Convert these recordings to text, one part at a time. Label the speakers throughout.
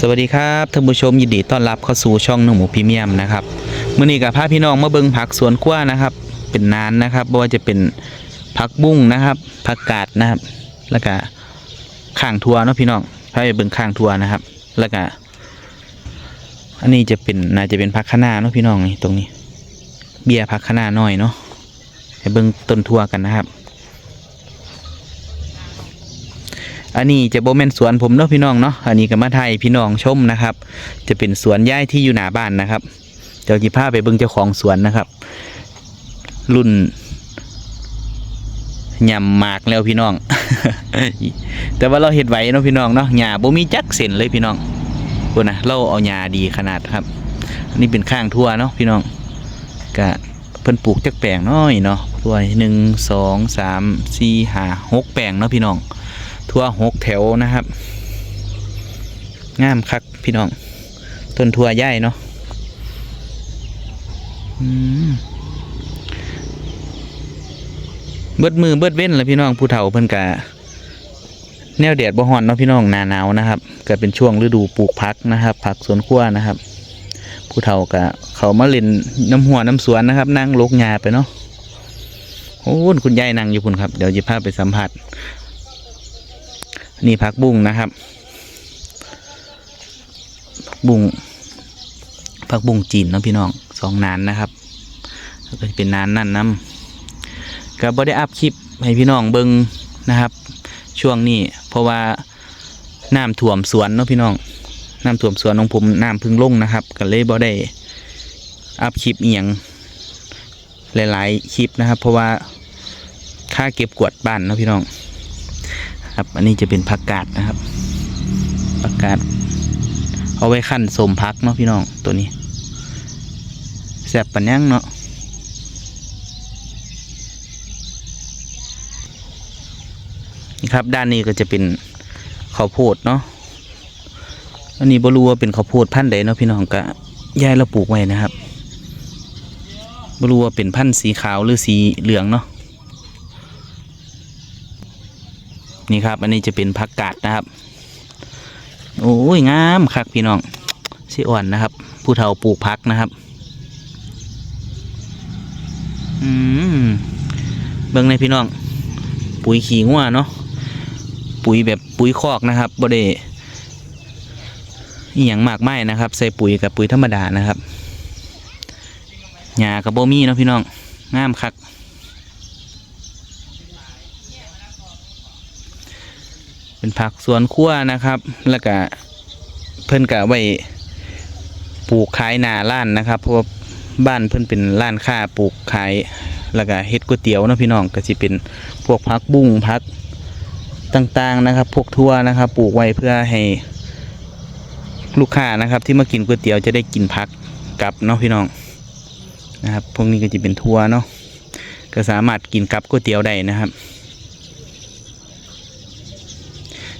Speaker 1: สวัสดีครับท่านผู้ชมยินดีต้อนรับเข้าสู่ช่องหนุ่มหมูพรีเมียมนะครับมื่อนี้กับพาพี่น้องมาเบิงผักสวนครัวนะครับ เป็นนานนะครับบ่ว่าจะเป็นผักบุ้งนะครับผักกาดนะครับ แล้วก็ข้างทัวเนาะพี่น้องพาไปเบิงข้างทัวนะครับ แล้วก็อันนี้จะเป็นน่าจะเป็นผักคะน้าเนาะพี่น้องนี่ตรงนี้ เบียผักคะน้าน้อยเนาะไปเบิงต้นทัวกันนะครับ อันนี้จะโบแมนสวนผมเนาะพี่น้องเนาะอันนี้ก็มาไทยพี่น้องชมนะครับ จะเป็นสวนย่ายที่อยู่หน้าบ้านนะครับเดี๋ยวจีพาไปเบิ่งเจ้าของสวนนะครับ รุ่นยำหมากแล้วพี่น้อง แต่ว่าเราเห็ดไหวเนาะพี่น้องเนาะหญ้าบ่มีจักเส้นเลยพี่น้องคุณนะเราเอาหญ้าดีขนาดครับอันนี้เป็นข้างทั่วเนาะพี่น้องก็เพิ่นปลูกจักแปลงน้อยเนาะทั่วหนึ่งสองสามสี่ห้าหกแปลงเนาะพี่น้อง ทั่วหกแถวนะครับงามคักพี่น้อง ต้นทั่วใหญ่เนาะเบิดมือเบิดเว้นแล้วพี่น้องผู้เฒ่าเพิ่นกะแนวแดดบ่ฮ้อนเนาะพี่น้องหนาหนาวนะครับก็เป็นช่วงฤดูปลูกผักนะครับ ผักสวนครัวนะครับ ผู้เฒ่ากะเขามาเล่นน้ำหัวน้ำสวนนะครับ นั่งลกหญ้าไปเนาะโอ้คุณยายนั่งอยู่พุ่นครับ เดี๋ยวจะพาไปสัมผัส นี่ผักบุ้งนะครับผักบุ้งผักบุ้งจีนเนาะพี่น้องสองนานนะครับก็เป็นนานนั่นน้ำก็บ่ได้อัพคลิปให้พี่น้องเบิ่งนะครับ ช่วงนี้เพราะว่าน้ำท่วมสวนเนาะพี่น้องน้ำท่วมสวนของผมน้ำพึ่งลงนะครับก็เลยบ่ได้อัพคลิปเอียงหลาย ๆ คลิปนะครับ เพราะว่าค่าเก็บกวดบ้านเนาะพี่น้อง ครับ อันนี้จะเป็นผักกาดนะครับผักกาดเอาไว้ขั้นสมพักเนาะพี่น้องตัวนี้แซ่บปันยังเนาะนี่ครับ ด้านนี้ก็จะเป็นข้าวโพดเนาะอันนี้บรูว่าเป็นข้าวโพดพันธุ์ใดเนาะพี่น้องกะยายเราปลูกไว้นะครับบรูว่าเป็นพันธุ์สีขาวหรือสีเหลืองเนาะ นี่ครับ อันนี้จะเป็นผักกาดนะครับ โอ้ยงามคักพี่น้องสิอ่อนนะครับ ผู้เฒ่าปลูกพักนะครับ อืมเบิ่งในพี่น้อง ปุ๋ยขี้งัวเนาะปุ๋ยแบบปุ๋ยคอกนะครับบ่ได้อหย่างมากไม้นะครับ ใส่ปุ๋ยกับปุ๋ยธรรมดานะครับหญ้ากับโบมี่เนาะพี่น้องงามคัก เป็นผักสวนครัวนะครับ แล้วก็เพิ่นก็ไว้ปลูกขายหนาร้านนะครับเพราะว่าบ้านเพิ่นเป็นร้านค้าปลูกขายแล้วก็เฮ็ดก๋วยเตี๋ยวเนาะพี่น้องก็สิเป็นพวกผักบุ้งผักต่างๆนะครับ พวกทั่วนะครับ ปลูกไว้เพื่อให้ลูกค้านะครับ ที่มากินก๋วยเตี๋ยวจะได้กินผักกลับเนาะพี่น้องนะครับพวกนี้ก็จะเป็นทั่วเนาะก็สามารถกินกับก๋วยเตี๋ยวได้นะครับ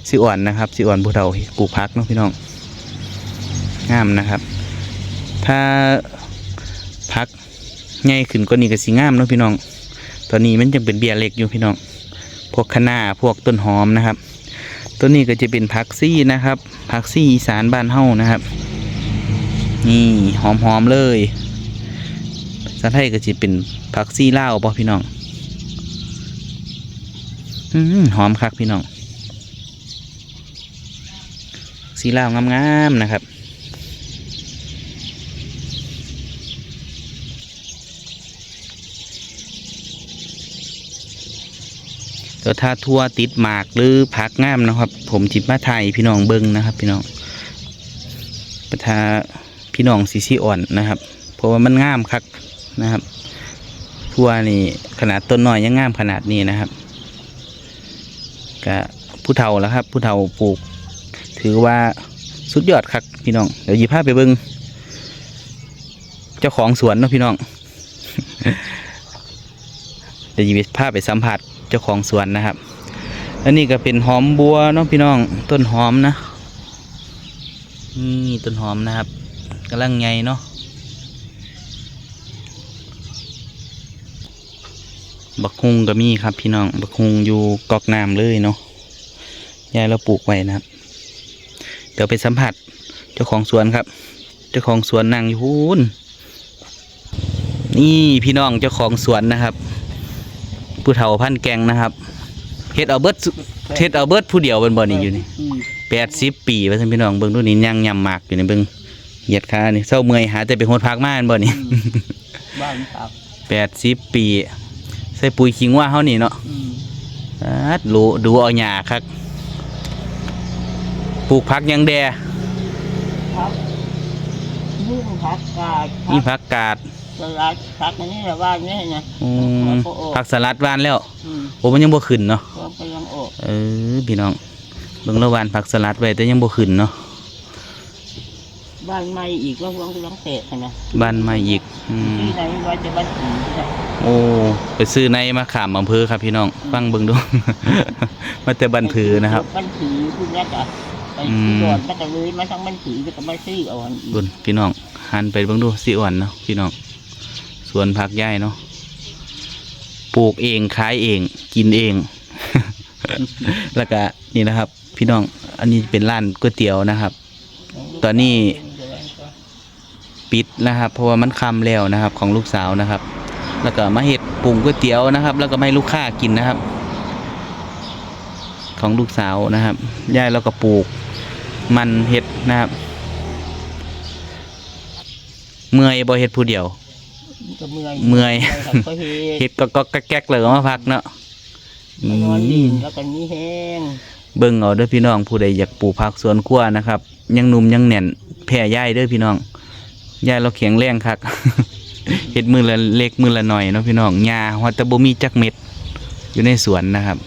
Speaker 1: สิอ่อนนะครับสิอ่อนผู้เฒ่าปลูกพักเนาะพี่น้องงามนะครับ ถ้าพักใหญ่ขึ้นก็นี่ก็สีงามเนาะพี่น้อง ตอนนี้มันยังเป็นเบียร์เล็กอยู่พี่น้อง พวกคะน้าพวกต้นหอมนะครับ ต้นนี้ก็จะเป็นผักซี่นะครับผักซี่อีสานบ้านเฮ้านะครับ นี่หอมหอมๆเลยสาไทยก็จะเป็นผักซี่เล่าป่ะพี่น้องอืหอมคักพี่น้อง สีลาวงามๆนะครับแต่ถ้าทั่วติดหมากหรือผักงามนะครับ ผมจิบมาไทยพี่น้องเบิ้งนะครับ พี่น้องประทาพี่น้องสีสีอ่อนนะครับ เพราะว่ามันงามคักนะครับ ทั่วนี่ขนาดต้นน้อยยังงามขนาดนี้นะครับก็ผู้เฒ่าแล้วครับ ผู้เฒ่าปลูก ถือว่าสุดยอดครับพี่น้อง เดี๋ยวหยิบภาพไปเบิ้งเจ้าของสวนเนาะพี่น้อง เดี๋ยวหยิบภาพไปสัมผัสเจ้าของสวนนะครับ อันนี้ก็เป็นหอมบัวเนาะพี่น้อง ต้นหอมนะ นี่ต้นหอมนะครับกำลังไงเนาะ บักฮุงก็มีครับพี่น้อง บักฮุงอยู่กอกน้ำเลยเนาะยายเราปลูกไว้นะครับ ดี๋ยวไปสัมผัสจ้าของสวนครับ เจ้าของสวนนั่งอยู่พูนนี่พี่น้องเจ้าของสวนนะครับ ผู้เฒ่าพันแกงนะครับเฮ็ดเอาเบิดสุเฮ็ดเอาเบิดผู้เดียวเป็นบ่นี่อยู่นี่
Speaker 2: อืม
Speaker 1: แปดสิบปีว่าท่านพี่น้องเบิ่งดูนี่ย่างยำหมากอยู่ในเบิ่งเหยียดขานี่เศร้าเมื่อยหาแต่ไปโหดพักมาอันบ่นี่
Speaker 2: บ้านผัก
Speaker 1: แปดสิบปี ใส่ปุ๋ยขิงว่าเฮานี่เนาะ
Speaker 2: อืม
Speaker 1: อัดรู้ดูเอาหญ้าคัก ปลูกผักหยังแด
Speaker 2: ผักบุ้งผักกาด
Speaker 1: มีผักกาด
Speaker 2: สลัดผักอันนี้แหละว่านี่นะ
Speaker 1: อืมผักสลัดหวานแล้ว
Speaker 2: อืม
Speaker 1: โอ้มันยังบ่ขึ้นเนาะ
Speaker 2: ก็กำลังออก
Speaker 1: เออพี่น้องเบิ่งระหวานผักสลัดไว้แต่ยังบ่ขึ้นเนาะ
Speaker 2: บ้านใหม่อีกว่ากำลังเตะนะ
Speaker 1: บ้านใหม่อีกอืม
Speaker 2: ที่ไหนว่าจะบ้านผีนะ
Speaker 1: โอ้ไปซื้อในมาขามอำเภอครับพี่น้องฟังเบิ่งดู มาแต่บันผือนะครับ
Speaker 2: บ้านผีคุณนักอะ ไป
Speaker 1: อืม
Speaker 2: ที่ก่อนก็จะเลยมาทั้งบ้านผีแล้วก็มาซื้อเอาอันอีก
Speaker 1: บุญพี่น้องหันไปเบิ่งดูสิอ่อนเนาะพี่น้องสวนผักใหญ่เนาะปลูกเองขายเอง กินเอง แล้วก็นี่นะครับ พี่น้อง อันนี้เป็นร้านก๋วยเตี๋ยวนะครับ ตอนนี้ปิดนะครับ เพราะว่ามันค่ำแล้วนะครับ ของลูกสาวนะครับ แล้วก็มาเห็ดปรุงก๋วยเตี๋ยวนะครับ แล้วก็ไม่ให้ลูกค้ากินนะครับ ของลูกสาวนะครับยายเราก็ปลูก มันเห็ดนะครับ เมื่อยบ่เห็ดผู้เดียว
Speaker 2: ก็เมื่อย
Speaker 1: เมื่อย
Speaker 2: ครับก็เฮ็
Speaker 1: เห็
Speaker 2: ด
Speaker 1: ดก็ก็แก๊กๆเลยมาพักเนาะอื
Speaker 2: นอนดิ
Speaker 1: ม
Speaker 2: นแล้วก็มีแห้ง
Speaker 1: เบิ่งเอาเด้อพี่น้องผู้ใดอยากปลูกผักสวนครัวนะครับ ยังหนุ่มยังแน่นแผ่ย่ายเด้อพี่น้องย่ายเราแข็งแรงคัก เฮ็ดมือละเล็กมือละหน่อยเนาะพี่น้องหญ้าฮอดแต่บ่มีจักเม็ดอยู่ในสวนนะครับ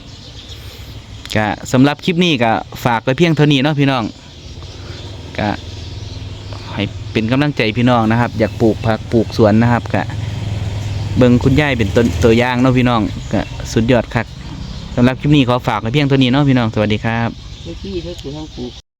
Speaker 1: ก็สำหรับคลิปนี้ก็ฝากไว้เพียงเท่านี้เนาะพี่น้อง ก็ให้เป็นกำลังใจพี่น้องนะครับ อยากปลูกผักปลูกสวนนะครับก็เบิ่งคุณยายเป็นต้นตัวอย่างเนาะพี่น้องก็สุดยอดครับสำหรับคลิปนี้ขอฝากไว้เพียงเท่านี้เนาะพี่น้องสวัสดีครับ
Speaker 2: ที่ที่ก็คือทั้งปลูก